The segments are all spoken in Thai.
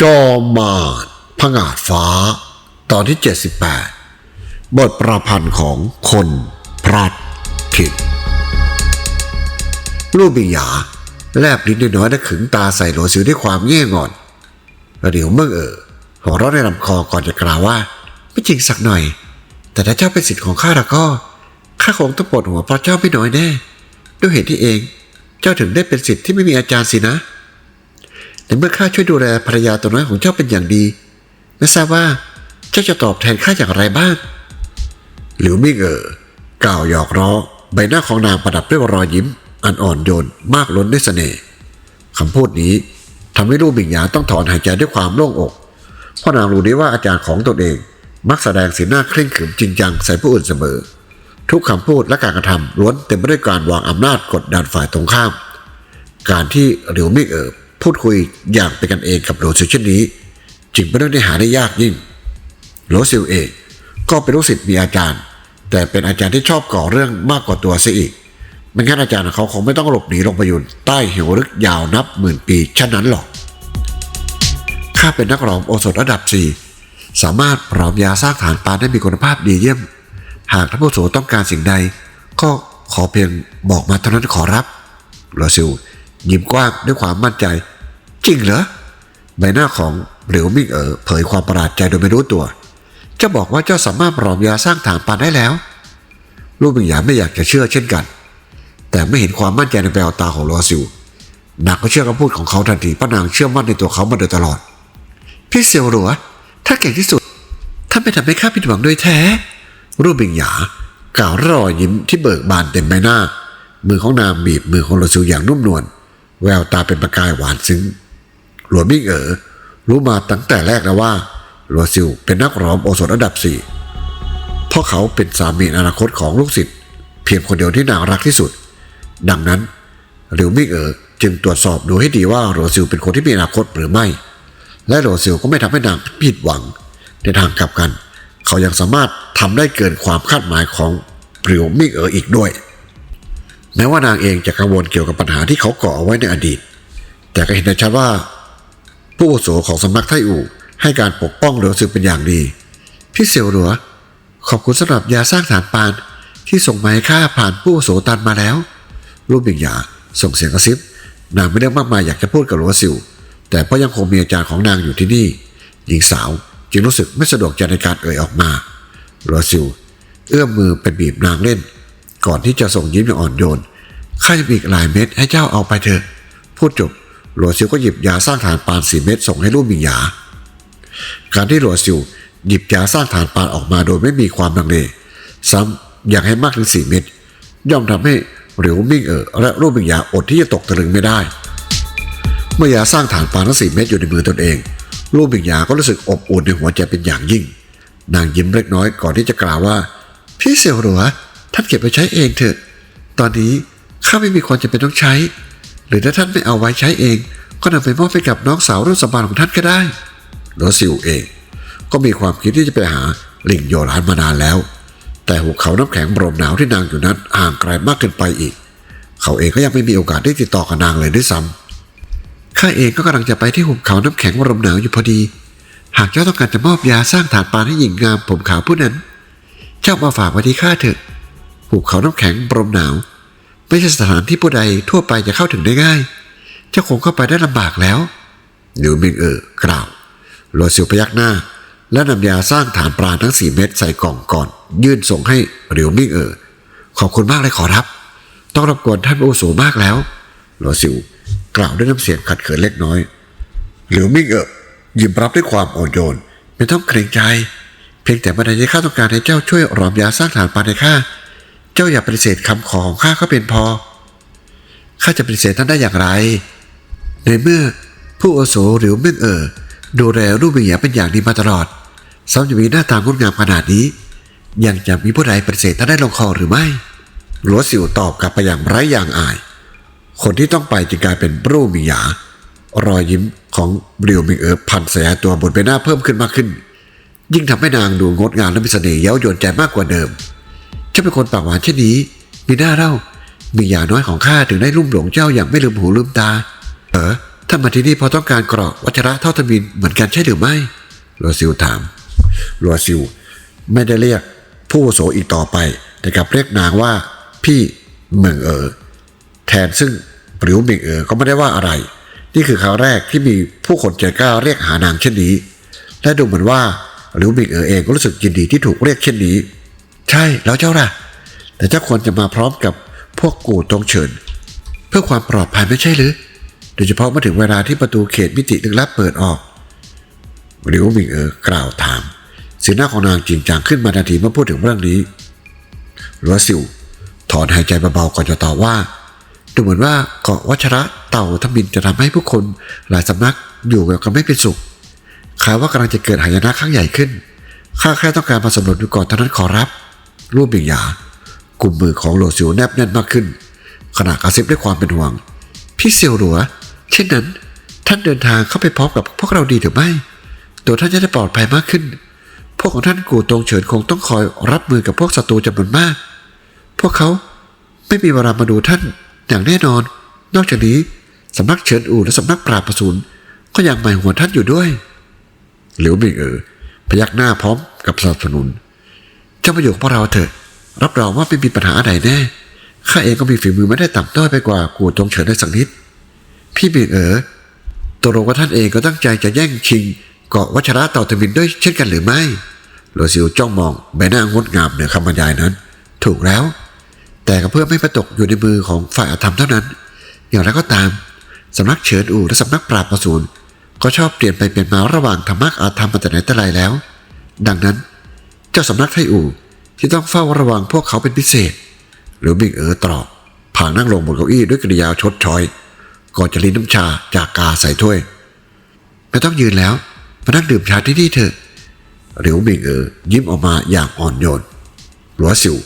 จอมารผงาดฟ้า ตอนที่ 78 บทประพันธ์ของคนพลัดผิดลูกบิงหยา แลบลิ้นน้อยๆและขึงตาใส่หลซิวด้วยความเง่งอนประเดี๋ยวเมื่อเออหัวเราะในลำคอก่อนจะกล่าวว่า ไม่จริงสักหน่อย แต่ถ้าเจ้าเป็นสิทธิ์ของข้าแล้วก็ข้าคงต้องปวดหัวเพราะเจ้าไม่น้อยแน่ด้วยเหตุที่เอง เจ้าถึงได้เป็นสิทธิ์ที่ไม่มีอาจารย์สินะ แต่เมื่อข้าช่วยดูแลภรรยาตัวน้อยของเจ้าเป็นอย่างดี ไม่ทราบว่าเจ้าจะตอบแทนข้าอย่างไรบ้าง หลิวมิ่งเอ๋อกล่าวหยอกล้อใบหน้าของนางประดับด้วยรอยยิ้ม อันอ่อนโยนมากล้นด้วยเสน่ห์คำพูดนี้ทำให้ลูกบิงหยาต้องถอนหายใจด้วยความโล่งอก เพราะนางรู้ดีว่าอาจารย์ของตนเอง มักแสดงสีหน้าเคร่งขรึมจริงจังใส่ผู้อื่นเสมอ ทุกคำพูดและการกระทำล้วนเต็มไปด้วยการวางอำนาจกดดันฝ่ายตรงข้าม การที่หลิวมิ่งเอ๋อ พูดคุยอย่างเป็นกันเองกับโหลซิวเช่นนี้ จึงเป็นเรื่องที่หาได้ยากยิ่งโหลซิวเองก็เป็นลูกศิษย์มีอาจารย์ แต่เป็นอาจารย์ที่ชอบก่อเรื่องมากกว่าตัวเสียอีกไม่งั้นอาจารย์ของเขาคงไม่ต้องหลบหนีลงไปอยู่ใต้เหวลึกยาวนับหมื่นปีเช่นนั้นหรอกข้าเป็นนักร้องโอสถระดับสี่สามารถปลอมยาสร้างฐานปานได้มีคุณภาพดีเยี่ยม หากท่านผู้โสต้องการสิ่งใด ก็ขอเพียงบอกมาเท่านั้นขอรับโรซิลยิ้มกว้างด้วยความมั่นใจ จริงเหรอใบหน้าของเหลียวมิ่งเอ๋อเผยความประหลาดใจโดยไม่รู้ตัว จะบอกว่าเจ้าสามารถปลอมยาสร้างฐานปานได้แล้ว ลูกมิงหยาไม่อยากจะเชื่อเช่นกัน แต่ไม่เห็นความมั่นใจในแววตาของโรซิลนางก็เชื่อคำพูดของเขาทันทีเพราะนางเชื่อมั่นในตัวเขามาโดยตลอด พี่เซียวหรัวถ้าเก่งที่สุดท่านไม่ทำให้ข้าผิดหวังโดยแท้ รูปบิงหยากล่าวรอยยิ้มที่เบิกบานเต็มใบหน้า มือของนางบีบมือของโรซิลอย่างนุ่มนวลแววตาเป็นประกายหวานซึ้ง หลวงมิ่งเอ๋อรู้มาตั้งแต่แรกแล้วว่าโรซิลเป็นนักร้องโอสถระดับสี่เพราะเขาเป็นสามีอนาคตของลูกศิษย์เพียงคนเดียวที่นางรักที่สุด ดังนั้นหลิวมิ่งเอ๋อจึงตรวจสอบดูให้ดีว่าโรซิลเป็นคนที่มีอนาคตหรือไม่ และโรซิลก็ไม่ทำให้นางผิดหวัง ในทางกลับกัน เขายังสามารถทำได้เกินความคาดหมายของหลิวมิ่งเอ๋ออีกด้วยแม้ว่านางเองจะกังวลเกี่ยวกับปัญหาที่เขาก่อเอาไว้ในอดีต แต่ก็เห็นได้ชัดว่า ผู้อาวุโสของสำนักไทอู่ให้การปกป้องเหลือซึเป็นอย่างดี พี่เสี่ยวหลัว ขอบคุณสำหรับยาสร้างฐานปาน ที่ส่งมาให้ข้าผ่านผู้อาวุโสตันมาแล้ว รูปบิงหยาส่งเสียงกระซิบนางไม่ได้มากมายอยากจะพูดกับหลัวซิว แต่เพราะยังคงมีอาจารย์ของนางอยู่ที่นี่หญิงสาวจึงรู้สึกไม่สะดวกใจในการเอ่ยออกมาหลัวซิวเอื้อมมือไปบีบนางเล่น ก่อนที่จะส่งยิ้มอย่างอ่อนโยนข้าจะมีอีกหลายเม็ดให้เจ้าเอาไปเถอะพูดจบ หลัวซิวก็หยิบยาสร้างฐานปานสี่เม็ดส่งให้ลูกบิงหยา การที่หลัวซิวหยิบยาสร้างฐานปานออกมาโดยไม่มีความลังเลซ้ำอย่ากให้มากถึงสี่เม็ดย่อมทำให้หลิวมิ่งเอ๋อและรูปบิงหยาอดที่จะตกตะลึงไม่ได้ เมื่อยาสร้างฐานปานทั้งสี่เม็ดอยู่ในมือตนเอง รูปบิงหยาก็รู้สึกอบอุ่นในหัวใจเป็นอย่างยิ่ง นางยิ้มเล็กน้อยก่อนที่จะกล่าวว่า พี่เสี่ยวหลัวท่านเก็บไปใช้เองเถอะ ตอนนี้ข้าไม่มีความจำเป็นต้องใช้ หรือถ้าท่านไม่เอาไว้ใช้เอง ก็นำไปมอบให้กับน้องสาวรุ่นสมบัติของท่านก็ได้โรซิวเอง ก็มีความคิดที่จะไปหาลิงโยหลานมานานแล้ว แต่หุบเขาน้ำแข็งบรมหนาวที่นางอยู่นั้นห่างไกลมากเกินไปอีก เขาเองก็ยังไม่มีโอกาสได้ติดต่อกับนางเลยด้วยซ้ำข้าเองก็กำลังจะไปที่หุบเขาน้ำแข็งบรมหนาวอยู่พอดี หากเจ้าต้องการจะมอบยาสร้างฐานปานให้หญิงงามผมขาวผู้นั้น เจ้ามาฝากไว้ที่ข้าเถอะหุบเขาน้ำแข็งบรมหนาว ไม่ใช่สถานที่ผู้ใดทั่วไปจะเข้าถึงได้ง่าย เจ้าคงเข้าไปได้ลำบากแล้วหลิวมิงเอ๋อกล่าวโรซิลพยักหน้า และนำยาสร้างฐานปราทั้งสี่เม็ดใส่กล่องก่อน ยื่นส่งให้หลิวมิงเอ๋อขอบคุณมากเลยขอรับ ต้องรบกวนท่านผู้อาวุโสมากแล้วโรซิลกล่าวด้วยน้ำเสียงขัดเขินเล็กน้อยหลิวมิงเอ๋อยิ้มรับด้วยความอ่อนโยนไม่ต้องเกรงใจ เพียงแต่เมื่อใดที่ข้าต้องการให้เจ้าช่วยรอมยาสร้างฐานปลาให้ข้า เจ้าอย่าปฏิเสธคำขอของข้าก็เป็นพอ ข้าจะปฏิเสธท่านได้อย่างไร ในเมื่อผู้อโสหรือเมื่งเอ๋อดูแลรูปวิญญาณเป็นอย่างดีมาตลอดซ้ำจะมีหน้าตางดงามขนาดนี้ ยังจะมีผู้ใดปฏิเสธท่านได้ลงคอหรือไม่หลวสิวตอบกลับไปอย่างไร้อย่างอาย คนที่ต้องไปจึงกลายเป็นรูปวิญญารอยยิ้มของบริวมิงเอ๋อพันแสตัวบนใบหน้าเพิ่มขึ้นมากขึ้น ยิ่งทำให้นางดูงดงามและมีเสน่ห์เย้ายวนใจมากกว่าเดิม เจ้าเป็นคนปากหวานเช่นนี้ มีหน้าเล่ามีหยาน้อยของข้าถึงได้ลุ่มหลงเจ้าอย่างไม่ลืมหูลืมตา เออท่านมาที่นี่เพราะต้องการกราะวัชระเท่าทมินเหมือนกันใช่หรือไม่โรซิลถามโรซิลไม่ได้เรียกผู้วุโสอีกต่อไป แต่กลับเรียกนางว่า พี่เหมิงเอ๋อแทนซึ่งปริวเหมิงเอ๋อก็ไม่ได้ว่าอะไร นี่คือครั้งแรกที่มีผู้คนใจกล้าเรียกหานางเช่นนี้ และดูเหมือนว่าหลิวหมิงเอ๋อเองก็รู้สึกยินดีที่ถูกเรียกเช่นนี้ ใช่แล้วเจ้าล่ะ แต่เจ้าควรจะมาพร้อมกับพวกกูตรงเฉิน เพื่อความปลอดภัยไม่ใช่หรือ โดยเฉพาะเมื่อถึงเวลาที่ประตูเขตมิติลึกลับเปิดออกหลิวมิงเอ๋อกล่าวถามสีหน้าของนางจริงจังขึ้นมาทันทีเมื่อพูดถึงเรื่องนี้รัวซิวถอนหายใจเบาๆก่อนจะตอบว่า ดูเหมือนว่าเกาะวัชระเต่าทมินจะทำให้ผู้คนหลายสำนักอยู่กันไม่เป็นสุขข่าวว่ากำลังจะเกิดหายนะครั้งใหญ่ขึ้น ข้าแค่ต้องการมาสำรวจดูก่อนเท่านั้นขอรับ รูปบิงยากลุ่มมือของโหลซิวแนบแน่นมากขึ้น ขณะกระซิบด้วยความเป็นห่วง พี่เซียวหลัว เช่นนั้น ท่านเดินทางเข้าไปพร้อมกับพวกเราดีหรือไม่ ตัวท่านจะได้ปลอดภัยมากขึ้น พวกของท่านกูตรงเฉินคงต้องคอยรับมือกับพวกศัตรูจำนวนมาก พวกเขาไม่มีเวลามาดูท่านอย่างแน่นอน นอกจากนี้สำนักเฉินอู่และสำนักปราบประสูนก็ยังหมายหัวท่านอยู่ด้วยหลิวบิงเอ๋อพยักหน้าพร้อมกับสนับสนุน เจ้ามาอยู่กับพวกเราเถอะ รับรองว่าไม่มีปัญหาอะไรแน่ ข้าเองก็มีฝีมือไม่ได้ต่ำต้อยไปกว่ากูตรงเฉินได้สักนิด พี่บิงเอ๋อตกลงว่าท่านเองก็ตั้งใจจะแย่งชิงเกาะวัชระเต่าตะวินด้วยเช่นกันหรือไม่โรซิลจ้องมองใบหน้างดงามเหนือคำบรรยายนั้น ถูกแล้ว แต่ก็เพื่อไม่ประตกอยู่ในมือของฝ่ายอาธรรมเท่านั้น อย่างไรก็ตามสำนักเฉินอู่และสำนักปราบประสูนก็ชอบเปลี่ยนไปเปลี่ยนมาระหว่างธรรมะอาธรรมมาแต่ไหนแต่ไรแล้ว ดังนั้น จ้าสำนักไทอู่ที่ต้องเฝ้าระวังพวกเขาเป็นพิเศษ หรือบิงเอ๋อตรอกผ่านนั่งลงบนเก้าอี้ด้วยกริยาชดชอย ก่อนจะลิ้นน้ำชาจากกาใส่ถ้วย ไม่ต้องยืนแล้ว มานั่งดื่มชาที่นี่เถอะหลิวหมิงเอ๋อยิ้มออกมาอย่างอ่อนโยนหลัวสิว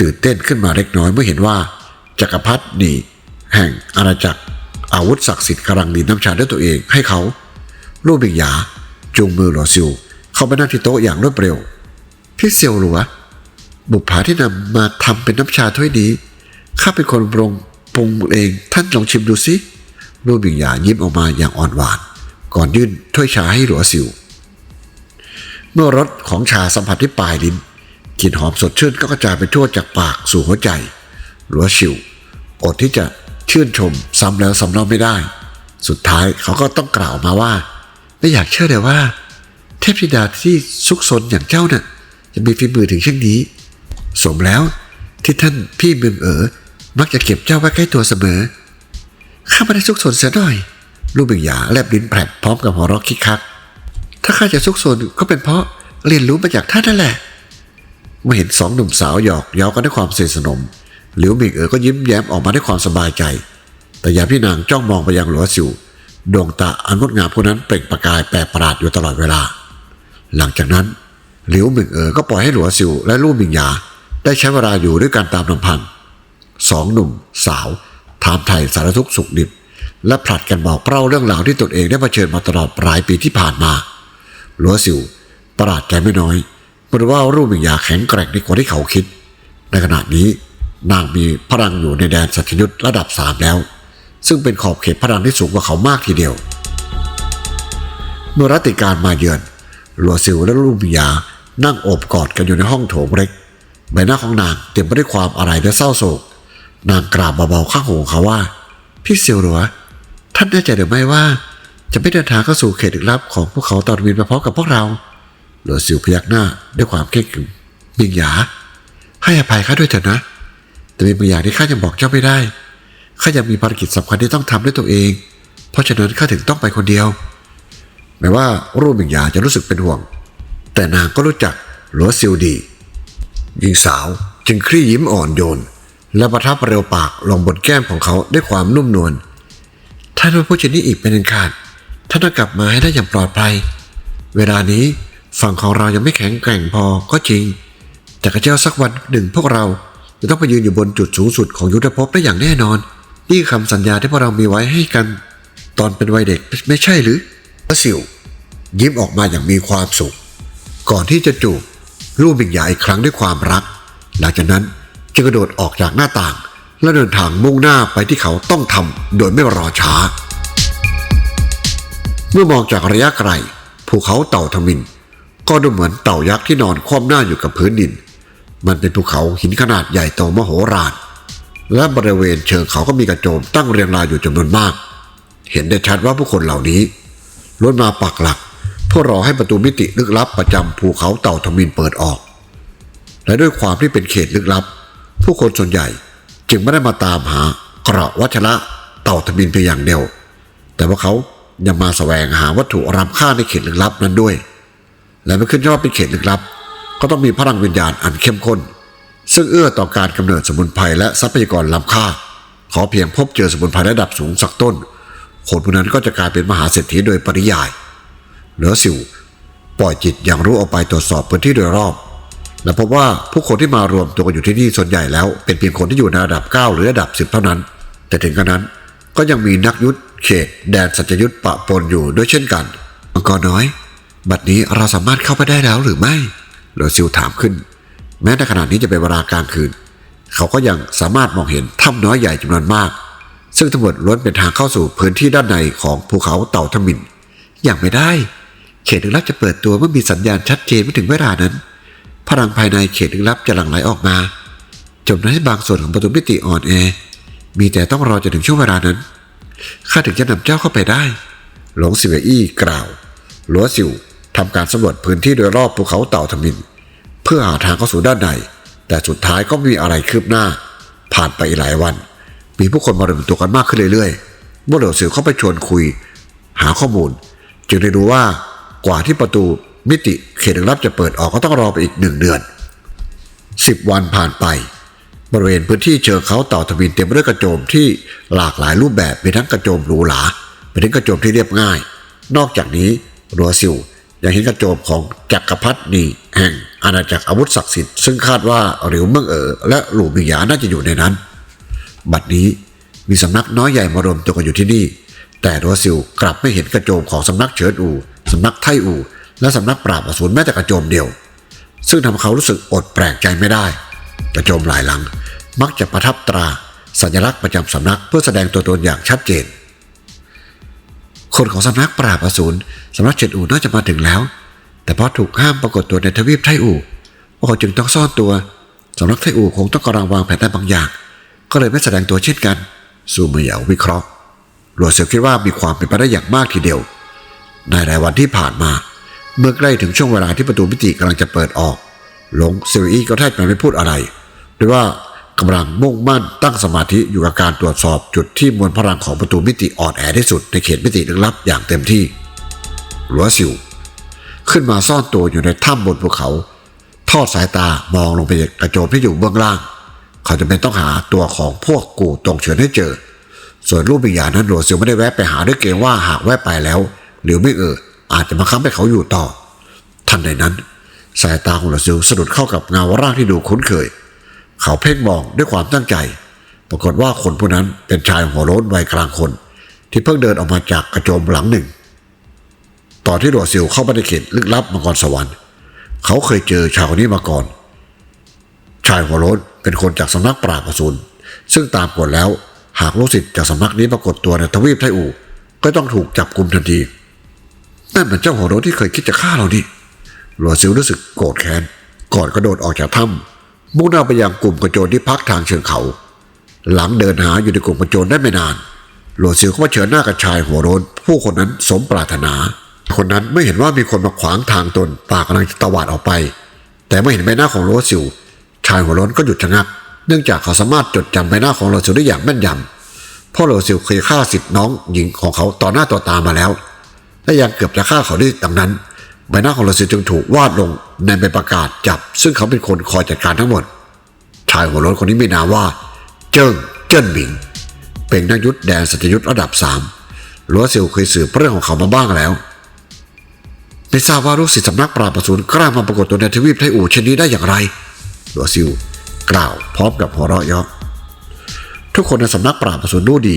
ตื่นเต้นขึ้นมาเล็กน้อยเมื่อเห็นว่าจักรพรรดิหนีแห่งอาณาจักร อาวุธศักดิ์สิทธิ์กำลังดินน้ำชาด้วยตัวเองให้เขารูปบิงหยาจูงมือหลัวซิวเข้าไปนั่งที่โต๊ะอย่างรวดเร็ว พี่เซียวหลัว บุปผาที่นำมาทำเป็นน้ำชาถ้วยนี้ ข้าเป็นคนปรุงปรุงเอง ท่านลองชิมดูสิรูปบิงหยายิ้มออกมาอย่างอ่อนหวาน ก่อนยื่นถ้วยชาให้หลัวซิว เมื่อรสของชาสัมผัสที่ปลายลิ้นกลิ่นหอมสดชื่นก็กระจายไปทั่วจากปากสู่หัวใจ หลัวชิว อดที่จะชื่นชมซ้ำแล้วซ้ำเล่าไม่ได้ สุดท้ายเขาก็ต้องกล่าวมาว่า ไม่อยากเชื่อเลยว่า เทพธิดาที่ซุกซนอย่างเจ้าน่ะ จะมีฝีมือถึงเช่นนี้ สมแล้วที่ท่านพี่เมืองเอ๋อมักจะเก็บเจ้าไว้ใกล้ตัวเสมอ ข้าไม่ได้ซุกซนเสียหน่อย ลูกเบ่งหยาแลบลิ้นแผลบพร้อมกับหัวเราะคิกคัก ถ้าข้าจะซุกซนก็เป็นเพราะเรียนรู้มาจากท่านนั่นแหละ เมื่อเห็นสองหนุ่มสาวหยอกเย้ากันด้วยความสนิทสนมหลิวหมิงเอ๋อก็ยิ้มแย้มออกมาด้วยความสบายใจ แต่ยามพี่นางจ้องมองไปยังหลัวสิวดวงตาอันงดงามพวกนั้นเปล่งประกายแปรประหลาดอยู่ตลอดเวลา หลังจากนั้น หลิวหมิงเอ๋อก็ปล่อยให้หลัวสิวและลู่หมิงหยาได้ใช้เวลาอยู่ด้วยกันตามลำพังสองหนุ่มสาว ถามไถ่สารทุกข์สุขดิบ และผลัดกันบอกเล่าเรื่องราวที่ตนเองได้เผชิญมาตลอดปลายปีที่ผ่านมาหลัวสิวประหลาดใจไม่น้อยเมื่อรู้ว่ารูปมิงหยาแข็งแกร่งดีกว่าที่เขาคิด ในขณะนี้นางมีพลังอยู่ในแดนสัจยุทธระดับสามแล้ว ซึ่งเป็นขอบเขตพลังที่สูงกว่าเขามากทีเดียว เมื่อรัติการมาเยือนหลัวซิวและรูปมิงหยา นั่งโอบกอดกันอยู่ในห้องโถงเล็ก ใบหน้าของนางเต็มไปด้วยความอะไรและเศร้าโศก นางกราบเบาๆข้างหูเขาว่า พี่เซียวหลัวท่านแน่ใจหรือไม่ว่า จะไม่เดินทางเข้าสู่เขตลึกลับของพวกเขาตอนวินมาพร้อมกับพวกเราหลัวซิวพยักหน้าด้วยความเข่งขรึมมิงหยา ให้อภัยข้าด้วยเถอะนะ แต่มีบางอย่างที่ข้ายังบอกเจ้าไม่ได้ข้ายังมีภารกิจสำคัญที่ต้องทำด้วยตัวเอง เพราะฉะนั้นข้าถึงต้องไปคนเดียวแม้ว่ารูปมิงหยาจะรู้สึกเป็นห่วง แต่นางก็รู้จักหลัวซิวดี หญิงสาวจึงคลี่ยิ้มอ่อนโยน และประทับเร็วปากลงบนแก้มของเขาด้วยความนุ่มนวลท่านไม่พูดเช่นนี้อีกเป็นอันขาดท่านต้องกลับมาให้ได้อย่างปลอดภัย เวลานี้ฝั่งของเรายังไม่แข็งแกร่งพอก็จริง แต่กระเจ้าสักวันหนึ่งพวกเราจะต้องไปยืนอยู่บนจุดสูงสุดของยุทธภพได้อย่างแน่นอน นี่คือคำสัญญาที่พวกเรามีไว้ให้กัน ตอนเป็นวัยเด็กไม่ใช่หรือพระสิวยิ้มออกมาอย่างมีความสุข ก่อนที่จะจูบรูปบิงหยาอีกครั้งด้วยความรัก หลังจากนั้นจึงกระโดดออกจากหน้าต่าง และเดินทางมุ่งหน้าไปที่เขาต้องทำโดยไม่รอช้า เมื่อมองจากระยะไกลภูเขาเต่าทมิน ก็ดูเหมือนเต่ายักษ์ที่นอนคว่ำหน้าอยู่กับพื้นดิน มันเป็นภูเขาหินขนาดใหญ่โตมโหฬารและบริเวณเชิงเขาก็มีกระโจมตั้งเรียงรายอยู่จำนวนมาก เห็นได้ชัดว่าผู้คนเหล่านี้ล้วนมาปักหลัก เพื่อรอให้ประตูมิติลึกลับประจำภูเขาเต่าทมินเปิดออก และด้วยความที่เป็นเขตลึกลับ ผู้คนส่วนใหญ่จึงไม่ได้มาตามหาเกราะวัชระเต่าทมินเพียงอย่างเดียว แต่ว่าเขายังมาแสวงหาวัตถุรำค่าในเขตลึกลับนั้นด้วย และไม่ขึ้นชื่อว่าเป็นเขตลึกลับ ก็ต้องมีพลังวิญญาณอันเข้มข้น ซึ่งเอื้อต่อการกำเนิดสมุนไพรและทรัพยากรล้ำค่า ขอเพียงพบเจอสมุนไพรระดับสูงสักต้นคนพวกนั้นก็จะกลายเป็นมหาเศรษฐีโดยปริยาย เหลือสิว ปล่อยจิตอย่างรู้ออกไปตรวจสอบพื้นที่โดยรอบ และพบว่าผู้คนที่มารวมตัวกันอยู่ที่นี่ส่วนใหญ่แล้ว เป็นเพียงคนที่อยู่ในระดับ 9 หรือระดับ 10 เท่านั้น แต่ถึงกระนั้นก็ยังมีนักยุทธเขตแดนสัจยุทธปะปนอยู่ด้วยเช่นกันมังกรน้อย บัดนี้เราสามารถเข้าไปได้แล้วหรือไม่เหลอซิวถามขึ้น แม้ในขณะนี้จะเป็นเวลากลางคืน เขาก็ยังสามารถมองเห็นถ้ำน้อยใหญ่จำนวนมาก ซึ่งทั้งหมดล้วนเป็นทางเข้าสู่พื้นที่ด้านในของภูเขาเต่าทมินอย่างไม่ได้ เขตลึกลับจะเปิดตัวเมื่อมีสัญญาณชัดเจนไม่ถึงเวลานั้น พลังภายในเขตลึกลับจะหลั่งไหลออกมาจนทำให้บางส่วนของประตูมิติอ่อนแอ มีแต่ต้องรอจนถึงช่วงเวลานั้นข้าถึงจะนำเจ้าเข้าไปได้ หลงสิเวอี้กล่าวหลัวสิวทำการสำรวจพื้นที่โดยรอบภูเขาเต่าทมิน เพื่อหาทางเข้าสู่ด้านใน แต่สุดท้ายก็ไม่มีอะไรคืบหน้า ผ่านไปอีกหลายวัน มีผู้คนมารวมตัวกันมากขึ้นเรื่อยๆเมื่อเหลวสิวเข้าไปชวนคุย หาข้อมูล จึงได้รู้ว่า กว่าที่ประตูมิติเขตลับจะเปิดออกก็ต้องรอไปอีกหนึ่งเดือนสิบวันผ่านไป บริเวณพื้นที่เชิงเขาเต่าทวินเต็มไปด้วยกระโจมที่หลากหลายรูปแบบมีทั้งกระโจมหรูหราไปถึงกระโจมที่เรียบง่าย นอกจากนี้รัวซิวยังเห็นกระโจมของจักรพรรดินีแห่งอาณาจักรอาวุธศักดิ์สิทธิ์ซึ่งคาดว่าหลิวเมืองเอ๋อและหลู่มิยาน่าจะอยู่ในนั้น บัดนี้มีสำนักน้อยใหญ่มารวมตัวกันอยู่ที่นี่ แต่รัวซิวกลับไม่เห็นกระโจมของสำนักเฉินอู สำนักไทอู่และสำนักปราบอสูรแม้แต่กระโจมเดียว ซึ่งทำเขารู้สึกอดแปลกใจไม่ได้ กระโจมหลายหลัง มักจะประทับตราสัญลักษณ์ประจำสำนักเพื่อแสดงตัวตนอย่างชัดเจน คนของสำนักปราบอสูรสำนักเฉินอู่น่าจะมาถึงแล้ว แต่เพราะถูกห้ามปรากฏตัวในทวีปไทอู่พวกเขาจึงต้องซ่อนตัวสำนักไทอู่คงต้องกำลังวางแผนอะไรบางอย่าง ก็เลยไม่แสดงตัวเช่นกันซูเมเหยาวิเคราะห์หลวเสียวคิดว่ามีความเป็นไปได้อย่างมากทีเดียว ในหลายวันที่ผ่านมา เมื่อใกล้ถึงช่วงเวลาที่ประตูมิติกำลังจะเปิดออก หลงเซลอี้ก็แทบจะไม่พูดอะไรด้วยว่ากำลังมุ่งมั่นตั้งสมาธิอยู่กับการตรวจสอบจุดที่มวลพลังของประตูมิติอ่อนแอที่สุดในเขตมิติลึกลับอย่างเต็มที่หลัวสิว ขึ้นมาซ่อนตัวอยู่ในถ้ำบนภูเขา ทอดสายตามองลงไปกระโจมที่อยู่เบื้องล่าง เขาจะเป็นต้องหาตัวของพวกกูตรงเฉินให้เจอ ส่วนรูปวิญญาณนั้นหลวซียวไม่ได้แวะไปหาด้วยเกรงว่าหากแวะไปแล้ว หรือไม่เออ อาจจะมาค้ำให้เขาอยู่ต่อ ทันใดนั้น สายตาของหลวซียวสะดุดเข้ากับเงาร่างที่ดูคุ้นเคย เขาเพ่งมองด้วยความตั้งใจ ปรากฏว่าคนผู้นั้นเป็นชายหัวโล้นวัยกลางคน ที่เพิ่งเดินออกมาจากกระโจมหลังหนึ่ง ตอนที่หลวซียวเข้าไปในเขตลึกลับมังกรสวรรค์ เขาเคยเจอชายคนนี้มาก่อน ชายหัวโล้นเป็นคนจากสำนักปราบอสูรซึ่งตามกฎแล้วหากลูกศิษย์จากสำนักนี้ปรากฏตัวในทวีปไทอูก็ต้องถูกจับกุมทันที นั่นเป็นเจ้าหัวโลนที่เคยคิดจะฆ่าเราดิหลวซิวรู้สึกโกรธแค้น ก่อนกระโดดออกจากถ้ำมุ่งหน้าไปยังกลุ่มกระโจนที่พักทางเชิงเขา หลังเดินหาอยู่ในกลุ่มกระโจนได้ไม่นาน หลวซิวก็มาเฉินหน้ากับชายหัวโลนผู้คนนั้นสมปรารถนา คนนั้นไม่เห็นว่ามีคนมาขวางทางตนปากกำลังจะตวาดออกไป แต่เมื่อเห็นใบหน้าของโรซิวชายหัวโลนก็หยุดชะงัก เนื่องจากเขาสามารถจดจำใบหน้าของโรซิวได้อย่างแม่นยำเพราะโรซิวเคยฆ่าสิทธิ์น้องหญิงของเขาต่อหน้าต่อตามาแล้ว และยังเกือบจะฆ่าเขาด้วยดังนั้น ใบหน้าของโรซิจึงถูกวาดลงในใบประกาศจับ ซึ่งเขาเป็นคนคอยจัดการทั้งหมดชายหัวโล้นคนนี้มีนามว่า เจิ้งเจิ้นหมิง เป็นนักยุทธแดนสัจยุทธระดับสามลัวซิวเคยสืบเรื่องของเขามาบ้างแล้วไม่ทราบว่าลูกศิษย์สำนักปราบประสูนกล้ามาปรากฏตัวในทวีปไทอูเช่นนี้ได้อย่างไรลัวซิวกล่าวพร้อมกับหัวเราะเยาะทุกคนในสำนักปราบประสูนรู้ดี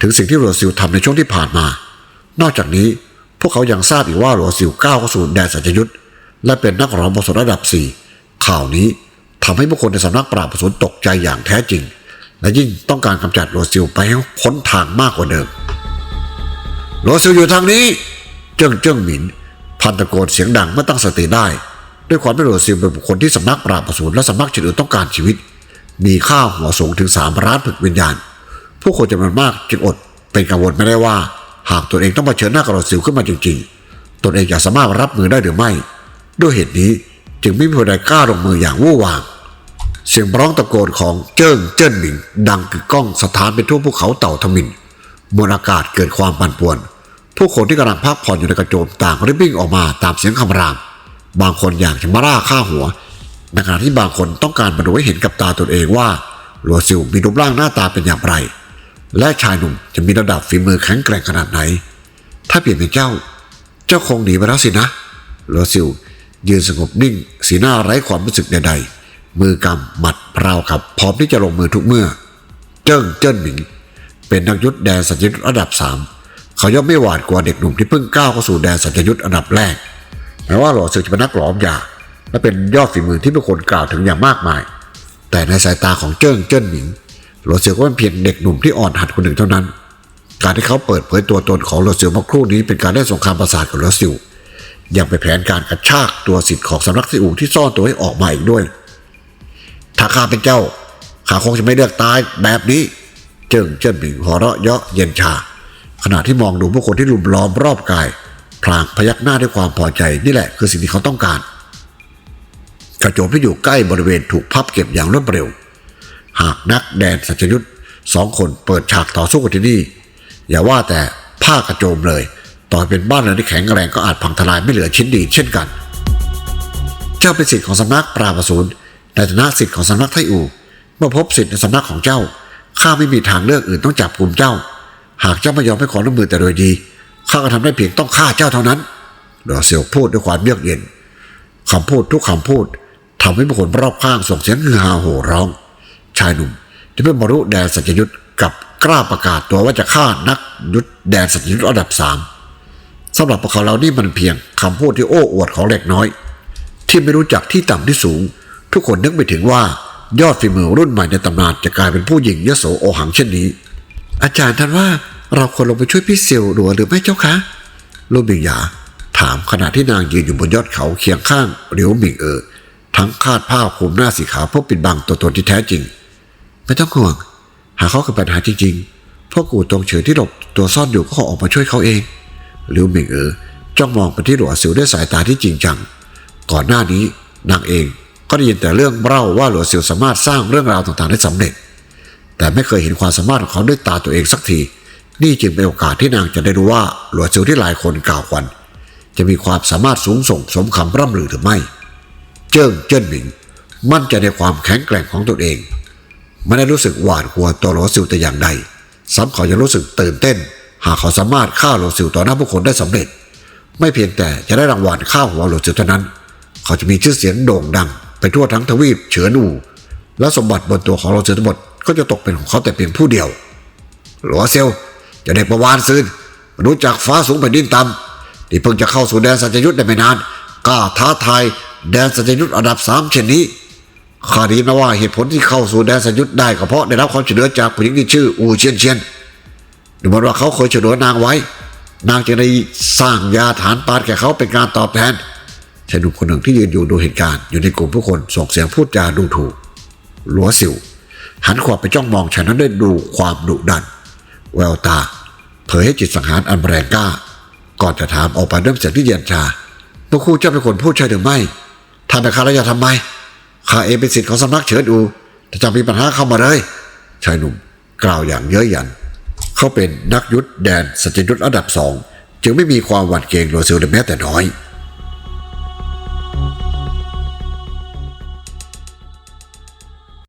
ถึงสิ่งที่ลัวซิวทำในช่วงที่ผ่านมา นอกจากนี้ พวกเขายังทราบอีกว่าหลัวซิวก้าวเข้าสู่แดนสัจยุทธและเป็นนักร้องประสูนระดับสี่ข่าวนี้ทำให้ผู้คนในสำนักปราบประสูนตกใจอย่างแท้จริง และยิ่งต้องการกำจัดหลัวซิวไปให้พ้นทางมากกว่าเดิมโรซิลอยู่ทางนี้ เจิ้งเจิ้งหมิน พันตะโกนเสียงดังเมื่อตั้งสติได้ ด้วยความเป็นหลวซิลเป็นบุคคลที่สำนักปราบสูรและสำนักอื่นต้องการชีวิต มีค่าหัวสูงถึงสามล้านผึกวิญญาณ ผู้คนจำนวนมากจึงอดเป็นกังวลไม่ได้ว่า หากตนเองต้องมาเชิญหน้ากับหลวซิลขึ้นมาจริงๆ ตนเองจะสามารถรับมือได้หรือไม่ ด้วยเหตุนี้จึงไม่มีผู้ใดกล้าลงมืออย่างวู่วามเสียงร้องตะโกนของเจิ้งเจิ้นหมิง ดังกึกก้องสถานไปทั่วภูเขาเต่าทมินมวลอากาศเกิดความปั่นป่วน ผู้คนที่กำลังพักผ่อนอยู่ในกระโจมต่างรีบวิ่งออกมาตามเสียงคำราม บางคนอยากจะมาร่าฆ่าหัวในขณะที่บางคนต้องการมาดูให้เห็นกับตาตนเองว่าหลัวซิวมีรูปร่างหน้าตาเป็นอย่างไร และชายหนุ่มจะมีระดับฝีมือแข็งแกร่งขนาดไหน ถ้าเปลี่ยนเป็นเจ้า เจ้าคงหนีไปแล้วสินะหลัวซิวยืนสงบนิ่ง สีหน้าไร้ความรู้สึกใดๆ มือกำหมัดพราวขับ พร้อมที่จะลงมือทุกเมื่อ เจิ้งเจิ้นหมิง เป็นนักยุทธแดนสัญญยุทธระดับสามเขาย่อมไม่หวาดกลัวเด็กหนุ่มที่เพิ่งก้าวเข้าสู่แดนสัญญยุทธอันดับแรกแม้ว่าหล่อเสือจะเป็นนักหลอมยาและเป็นยอดฝีมือที่ผู้คนกล่าวถึงอย่างมากมาย แต่ในสายตาของเจิ้งเจิ้นหมิง หล่อเสือก็เป็นเพียงเด็กหนุ่มที่อ่อนหัดคนหนึ่งเท่านั้น การที่เขาเปิดเผยตัวตนของหล่อเสือเมื่อครู่นี้เป็นการได้สงครามประสาทกับหล่อซิวยังเป็นแผนการกระชากตัวสิทธิ์ของสำนักซิอูที่ซ่อนตัวให้ออกมาอีกด้วย ถ้าข้าเป็นเจ้าข้าคงจะไม่เลือกตายแบบนี้ เจิงเจิ้นหมิงหัวเราะเยาะเย็นชา ขณะที่มองดูผู้คนที่ลุมล้อมรอบกาย พลางพยักหน้าด้วยความพอใจนี่แหละคือสิ่งที่เขาต้องการ กระโจมที่อยู่ใกล้บริเวณถูกพับเก็บอย่างรวดเร็ว หากนักแดนสัจยุทธ์สองคนเปิดฉากต่อสู้กันที่นี่ อย่าว่าแต่ผ้ากระโจมเลย ต่อให้เป็นบ้านเรือนที่แข็งแรงก็อาจพังทลายไม่เหลือชิ้นดีเช่นกัน เจ้าเป็นสิทธิ์ของสำนักปราบอสูรในฐานะสิทธิ์ของสำนักไทอูเมื่อพบสิทธิ์ในสำนักของเจ้าข้าไม่มีทางเลือกอื่นต้องจับกลุ่มเจ้า หากเจ้าไม่ยอมให้ขอร่วมมือแต่โดยดีข้าก็ทำได้เพียงต้องฆ่าเจ้าเท่านั้นดอเซียวพูดด้วยความเยือกเย็นคำพูดทุกคำพูดทำให้บุคคลรอบข้างส่งเสียงฮือฮาโห่ร้องายหนุ่มที่เป็นบรรลุแดนสัจยุทธกับกล้าประกาศตัวว่าจะฆ่านักยุทธแดนสัจยุทธระดับสามสำหรับพวกเขาเหล่านี้มันเพียงคำพูดที่โอ้อวดของเล็กน้อย ที่ไม่รู้จักที่ต่ำที่สูง ทุกคนนึกไม่ถึงว่ายอดฝีมือรุ่นใหม่ในตำนานจะกลายเป็นผู้หญิงยโสโอหังเช่นนี้ อาจารย์ท่านว่าเราควรลงไปช่วยพี่เซียวหลัวหรือไม่เจ้าคะลูกบิงหยาถามขณะที่นางยืนอยู่บนยอดเขาเคียงข้างเหลียวหมิงเออทั้งคาดผ้าคลุมหน้าสีขาวเพื่อปิดบังตัวตนที่แท้จริง ไม่ต้องห่วง หากเขาเกิดปัญหาจริงๆพวกกูตรงเฉยที่หลบตัวซ่อนอยู่ก็ขอออกมาช่วยเขาเองหลิวเหมิงเออจ้องมองไปที่หลัวซิวด้วยสายตาที่จริงจัง ก่อนหน้านี้นางเองก็ได้ยินแต่เรื่องเล่าว่าหลัวซิวสามารถสร้างเรื่องราวต่างๆได้สำเร็จ แต่ไม่เคยเห็นความสามารถของเขาด้วยตาตัวเองสักที นี่จึงเป็นโอกาสที่นางจะได้รู้ว่าหลัวซิวที่หลายคนกล่าวขวัญจะมีความสามารถสูงส่งสมคำร่ำลือหรือไม่ เจิ้งเจิ้นหมิงมั่นใจในความแข็งแกร่งของตนเอง ไม่ได้รู้สึกหวาดกลัวตัวหลวซิวแต่อย่างใดซ้ำเขายังรู้สึกตื่นเต้น หากเขาสามารถฆ่าหลวซิวต่อหน้าผู้คนได้สำเร็จ ไม่เพียงแต่จะได้รางวัลฆ่าหัวหลวซิวเท่านั้น เขาจะมีชื่อเสียงโด่งดัง ไปทั่วทั้งทวีปเฉินอูและสมบัติบนตัวของหลวซิวทั้งหมดก็จะตกเป็นของเขาแต่เพียงผู้เดียวหลวเซลจะได้ประวานซืนรู้จักฟ้าสูงแผ่นดินต่ำที่เพิ่งจะเข้าสู่แดนสัจยุทธ์ได้ไม่นานกล้าท้าทายแดนสัจยุทธ์อันดับสามเช่นนี้ ข้าดีนะว่าเหตุผลที่เข้าสู่แดนสัจยุทธได้ก็เพราะได้รับความช่วยเหลือจากผู้หญิงที่ชื่ออูเชียนเชียนดูเหมือนว่าเขาเคยช่วยเหลือนางไว้ นางจึงได้สร้างยาฐานปานแก่เขาเป็นการตอบแทนชายหนุ่มคนหนึ่งที่ยืนอยู่ดูเหตุการณ์อยู่ในกลุ่มผู้คนส่งเสียงพูดจาดูถูกหลัวสิวหันขวับไปจ้องมองฉันนั้นได้ดูความดุดัน แววตาเผยให้จิตสังหารอันแรงกล้า ก่อนจะถามออกไปเริ่มเสียงที่เย็นชาพวกครูเจ้าเป็นคนพูดใช่หรือไม่ทำไปข้าแล้วจะทำไม ข้าเองเป็นสิทธิ์ของสำนักเฉินอูถ้าจะมีปัญหาเข้ามาเลย ชายหนุ่มกล่าวอย่างเย้ยหยัน เขาเป็นนักยุทธแดนสัจยุทธระดับสอง จึงไม่มีความหวั่นเกรงหลัวซิวเลยแม้แต่น้อย